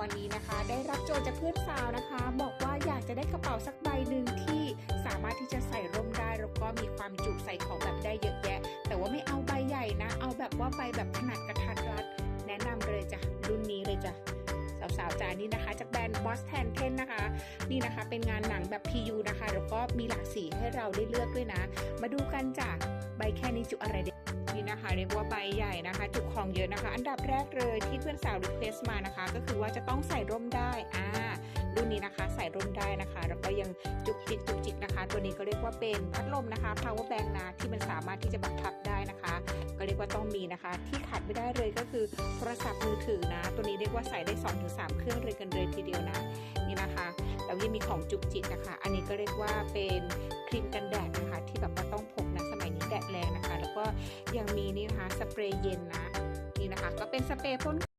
วันนี้นะคะได้รับโจทย์จากเพื่อนสาวนะคะ บอกว่าอยากจะได้กระเป๋าสักใบหนึ่งที่สามารถที่จะใส่ร่มได้แล้วก็มีความจุใส่ของแบบได้เยอะแยะ แต่ว่าไม่เอาใบใหญ่นะ เอาแบบว่าใบแบบขนาดกระทัดรัด แนะนำเลยจ้ะรุ่นนี้เลยจ้ะสาวๆจานี่นะคะจากแบรนด์ Boss Tan Ten นะคะ นี่นะคะเป็นงานหนังแบบ PU นะคะ แล้วก็มีหลากสีให้เราได้เลือกด้วยนะ มาดูกันจ้ะใบแค่นี้จุอะไรเด็ นะคะ เรียกว่าใบใหญ่นะคะ จุของเยอะนะคะ อันดับแรกเลยที่เพื่อนสาวรีเควสมานะคะ ก็คือว่าจะต้องใส่ร่มได้อ่ารุ่นนี้นะคะใส่ร่มได้นะคะ แล้วก็ยังจุกจิกจุกจิกนะคะ ตัวนี้ก็เรียกว่าเป็นพัดลมนะคะ power bank นะที่มันสามารถที่จะบังคับได้นะคะ ก็เรียกว่าต้องมีนะคะ ที่ขาดไม่ได้เลยก็คือโทรศัพท์มือถือนะ ตัวนี้เรียกว่าใส่ได้ 2-3ถึงเครื่องเลยกันเลยทีเดียวนะนี่นะคะแล้วยังมีของจุกจิกนะคะ อันนี้ก็เรียกว่าเป็นครีม ยังมีนี่นะคะสเปรย์เย็นนะนี่นะคะ ก็เป็นสเปรย์พ่น